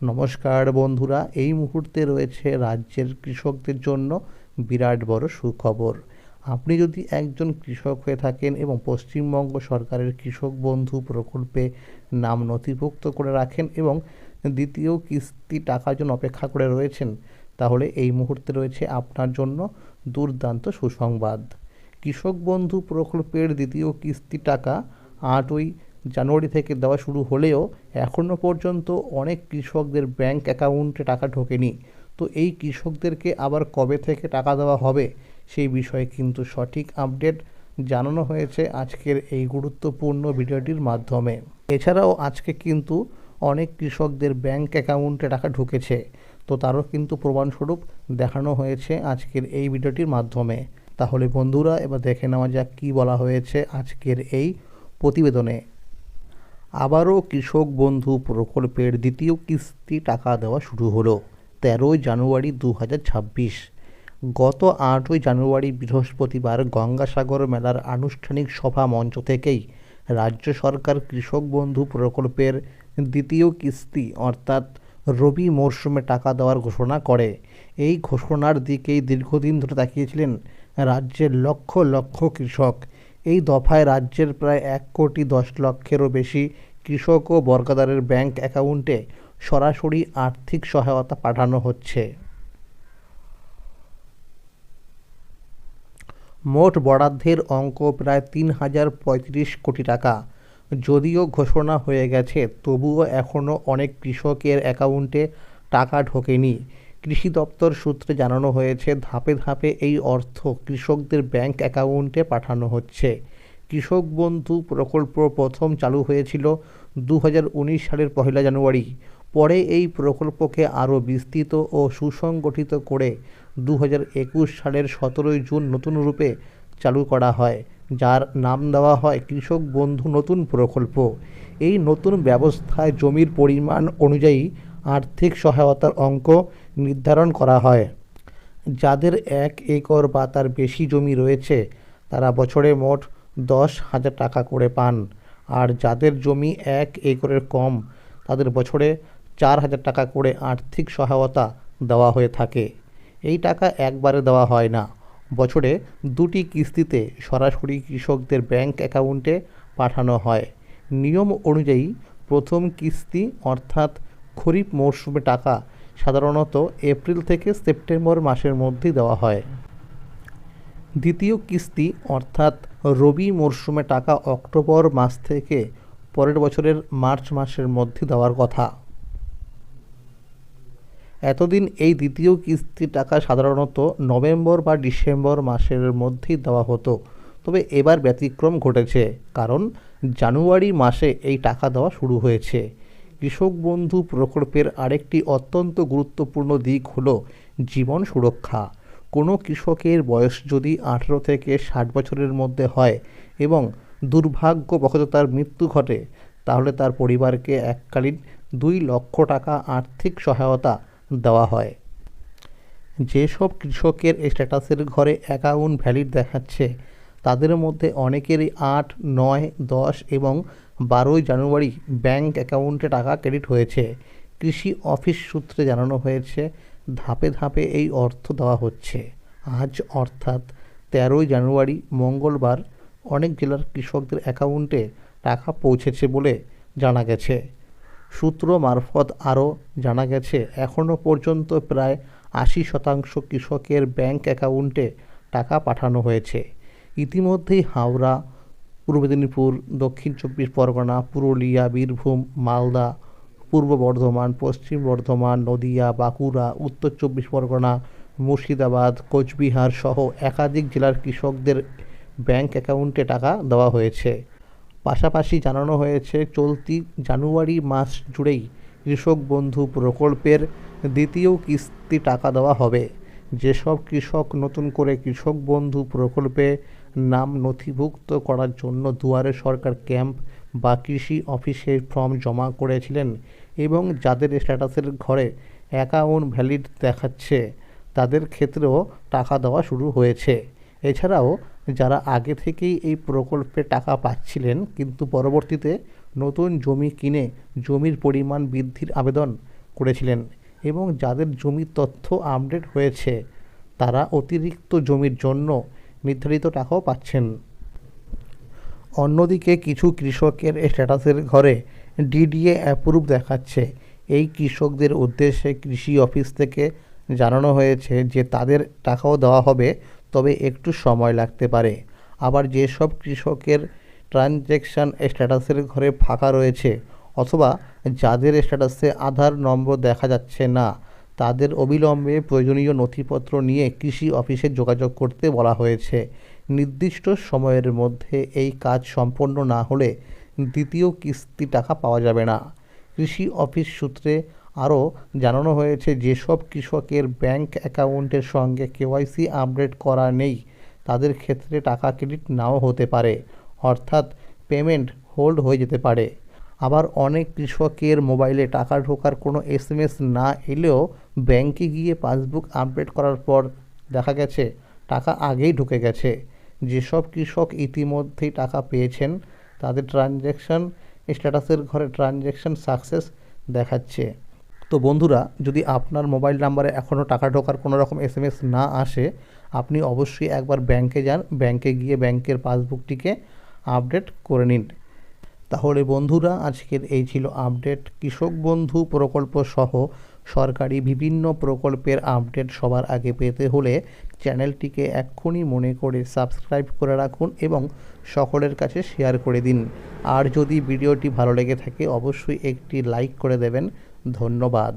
নমস্কার বন্ধুরা, এই মুহূর্তে রয়েছে রাজ্যের কৃষকদের জন্য বিরাট বড় সুখবর। আপনি যদি একজন কৃষক হয়ে থাকেন এবং পশ্চিমবঙ্গ সরকারের কৃষক বন্ধু প্রকল্পে নাম নথিভুক্ত করে রাখেন এবং দ্বিতীয় কিস্তি টাকার জন্য অপেক্ষা করে রয়েছেন, তাহলে এই মুহূর্তে রয়েছে আপনার জন্য দুর্দান্ত সুসংবাদ। কৃষক বন্ধু প্রকল্পের দ্বিতীয় কিস্তি টাকা আটই জানুয়ারি থেকে দেওয়া শুরু হলেও এখনও পর্যন্ত অনেক কৃষকদের ব্যাংক অ্যাকাউন্টে টাকা ঢোকেনি। তো এই কৃষকদেরকে আবার কবে থেকে টাকা দেওয়া হবে সেই বিষয়ে কিন্তু সঠিক আপডেট জানানো হয়েছে আজকের এই গুরুত্বপূর্ণ ভিডিওটির মাধ্যমে। এছাড়াও আজকে কিন্তু অনেক কৃষকদের ব্যাংক অ্যাকাউন্টে টাকা ঢুকেছে। তো তারও কিন্তু প্রমাণস্বরূপ দেখানো হয়েছে আজকের এই ভিডিওটির মাধ্যমে। তাহলে বন্ধুরা, এবার দেখে নেওয়া যাক কী বলা হয়েছে আজকের এই প্রতিবেদনে। আবারও কৃষক বন্ধু প্রকল্পের দ্বিতীয় কিস্তি টাকা দেওয়া শুরু হলো তেরোই জানুয়ারি দু হাজার ছাব্বিশ। গত আটই জানুয়ারি বৃহস্পতিবার গঙ্গাসাগর মেলার আনুষ্ঠানিক সভা মঞ্চ থেকেই রাজ্য সরকার কৃষক বন্ধু প্রকল্পের দ্বিতীয় কিস্তি অর্থাৎ রবি মরশুমে টাকা দেওয়ার ঘোষণা করে। এই ঘোষণার দিকেই দীর্ঘদিন ধরে তাকিয়েছিলেন রাজ্যের লক্ষ লক্ষ কৃষক। এই দফায় রাজ্যের প্রায় এক কোটি দশ লক্ষেরও বেশি কৃষক ও বর্গাদারের ব্যাংক অ্যাকাউন্টে সরাসরি আর্থিক সহায়তা পাঠানো হচ্ছে। মোট বরাদ্দের অঙ্ক প্রায় তিন হাজার পঁয়ত্রিশ কোটি টাকা। যদিও ঘোষণা হয়ে গেছে, তবুও এখনও অনেক কৃষকের অ্যাকাউন্টে টাকা ঢোকেনি। কৃষি দপ্তর সূত্রে জানানো হয়েছে, ধাপে ধাপে এই অর্থ কৃষকদের ব্যাংক অ্যাকাউন্টে পাঠানো হচ্ছে। কৃষক বন্ধু প্রকল্প প্রথম চালু হয়েছিল দু হাজার উনিশ সালের পহেলা জানুয়ারি। পরে এই প্রকল্পকে আরও বিস্তৃত ও সুসংগঠিত করে দু হাজার একুশ সালের সতেরোই জুন নতুন রূপে চালু করা হয়, যার নাম দেওয়া হয় কৃষক বন্ধু নতুন প্রকল্প। এই নতুন ব্যবস্থায় জমির পরিমাণ অনুযায়ী আর্থিক সহায়তার অঙ্ক নির্ধারণ করা হয়। যাদের এক একর বা তার বেশি জমি রয়েছে, তারা বছরে মোট দশ হাজার টাকা করে পান। আর যাদের জমি এক একরের কম, তাদের বছরে চার হাজার টাকা করে আর্থিক সহায়তা দেওয়া হয়ে থাকে। এই টাকা একবারে দেওয়া হয় না। বছরে দুটি কিস্তিতে সরাসরি কৃষকদের ব্যাংক অ্যাকাউন্টে পাঠানো হয়। নিয়ম অনুযায়ী প্রথম কিস্তি অর্থাৎ খরিফ মরশুমে টাকা সাধারণত এপ্রিল থেকে সেপ্টেম্বর মাসের মধ্যে দেওয়া হয়। দ্বিতীয় কিস্তি অর্থাৎ রবি মরশুমে টাকা অক্টোবর মাস থেকে পরের বছরের মার্চ মাসের মধ্যে দেওয়ার কথা। এতদিন এই দ্বিতীয় কিস্তির টাকা সাধারণত নভেম্বর বা ডিসেম্বর মাসের মধ্যেই দেওয়া হতো। তবে এবার ব্যতিক্রম ঘটেছে, কারণ জানুয়ারি মাসে এই টাকা দেওয়া শুরু হয়েছে। কৃষক বন্ধু প্রকল্পের আরেকটি অত্যন্ত গুরুত্বপূর্ণ দিক হলো জীবন সুরক্ষা। কোনো কৃষকের বয়স যদি আঠেরো থেকে ষাট বছরের মধ্যে হয় এবং দুর্ভাগ্যবশত তার মৃত্যু ঘটে, তাহলে তার পরিবারকে এককালীন দুই লক্ষ টাকা আর্থিক সহায়তা দেওয়া হয়। যেসব কৃষকের স্ট্যাটাসের ঘরে অ্যাকাউন্ট ভ্যালিড দেখাচ্ছে, তাদের মধ্যে অনেকেরই আট, নয়, দশ এবং বারোই জানুয়ারি ব্যাংক অ্যাকাউন্টে টাকা ক্রেডিট হয়েছে। কৃষি অফিস সূত্রে জানানো হয়েছে ধাপে ধাপে এই অর্থ দেওয়া হচ্ছে। আজ অর্থাৎ তেরোই জানুয়ারি, মঙ্গলবার অনেক জেলার কৃষকদের অ্যাকাউন্টে টাকা পৌঁছেছে বলে জানা গেছে। সূত্র মারফত আরও জানা গেছে এখনও পর্যন্ত প্রায় আশি শতাংশ কৃষকের ব্যাংক অ্যাকাউন্টে টাকা পাঠানো হয়েছে। ইতিমধ্যেই হাওড়া, পূর্ব মেদিনীপুর, দক্ষিণ চব্বিশ পরগনা, পুরুলিয়া, বীরভূম, মালদা পূর্ব বর্ধমান, পশ্চিম বর্ধমান, নদিয়া, বাঁকুড়া, উত্তর চব্বিশ পরগনা, মুর্শিদাবাদ, কোচবিহার সহ একাধিক জেলার কৃষকদের ব্যাংক অ্যাকাউন্টে টাকা দেওয়া হয়েছে। পাশাপাশি জানানো হয়েছে, চলতি জানুয়ারি মাস জুড়েই কৃষক বন্ধু প্রকল্পের দ্বিতীয় কিস্তি টাকা দেওয়া হবে। যেসব কৃষক নতুন করে কৃষক বন্ধু প্রকল্পে নাম নথিভুক্ত করার জন্য দুয়ারে সরকার ক্যাম্প বা কৃষি অফিসে ফর্ম জমা করেছিলেন এবং যাদের স্ট্যাটাসের ঘরে অ্যাকাউন্ট ভ্যালিড দেখাচ্ছে, তাদের ক্ষেত্রেও টাকা দেওয়া শুরু হয়েছে। এছাড়াও, যারা আগে থেকেই এই প্রকল্পে টাকা পাচ্ছিলেন কিন্তু পরবর্তীতে নতুন জমি কিনে জমির পরিমাণ বৃদ্ধির আবেদন করেছিলেন এবং যাদের জমির তথ্য আপডেট হয়েছে, তারা অতিরিক্ত জমির জন্য নির্ধারিত টাকাও পাচ্ছেন। অন্যদিকে কিছু কৃষকের স্ট্যাটাসের ঘরে ডিডিএ অ্যাপ্রুভ দেখাচ্ছে। এই কৃষকদের উদ্দেশ্যে কৃষি অফিস থেকে জানানো হয়েছে যে, তাদের টাকাও দেওয়া হবে, তবে একটু সময় লাগতে পারে। আবার যেসব কৃষকের ট্রানজ্যাকশান স্ট্যাটাসের ঘরে ফাঁকা রয়েছে, অথবা যাদের স্ট্যাটাসে আধার নম্বর দেখা যাচ্ছে না তাদের অবিলম্বে প্রয়োজনীয় নথিপত্র নিয়ে কৃষি অফিসে যোগাযোগ করতে বলা হয়েছে। নির্দিষ্ট সময়ের মধ্যে এই কাজ সম্পন্ন না হলে দ্বিতীয় কিস্তি টাকা পাওয়া যাবে না। কৃষি অফিস সূত্রে আরও জানানো হয়েছে, যেসব কৃষকের ব্যাংক অ্যাকাউন্টের সঙ্গে কেওয়াইসি আপডেট করা নেই, তাদের ক্ষেত্রে টাকা ক্রেডিট নাও হতে পারে, অর্থাৎ পেমেন্ট হোল্ড হয়ে যেতে পারে। আবার অনেক কৃষকের মোবাইলে টাকা ঢোকার কোনো এসএমএস না এলেও ব্যাংকে গিয়ে পাসবুক আপডেট করার পর দেখা গেছে, টাকা আগেই ঢুকে গেছে। যেসব কৃষক ইতিমধ্যেই টাকা পেয়েছেন, তাদের ট্রানজ্যাকশান স্ট্যাটাসের ঘরে ট্রানজ্যাকশান সাকসেস দেখাচ্ছে। তো বন্ধুরা, যদি আপনার মোবাইল নাম্বারে এখনও টাকা ঢোকার কোনো রকম এসএমএস না আসে, আপনি অবশ্যই একবার ব্যাংকে যান। ব্যাংকে গিয়ে ব্যাংকের পাসবুকটিকে আপডেট করে নিন। তাহলে বন্ধুরা, আজকের এই ছিল আপডেট কৃষক বন্ধু প্রকল্প সহ সরকারি বিভিন্ন প্রকল্পের আপডেট সবার আগে পেতে হলে চ্যানেলটিকে এক্ষুনি মনে করে সাবস্ক্রাইব করে রাখুন এবং সকলের কাছে শেয়ার করে দিন। আর যদি ভিডিওটি ভালো লেগে থাকে, অবশ্যই একটি লাইক করে দেবেন। ধন্যবাদ।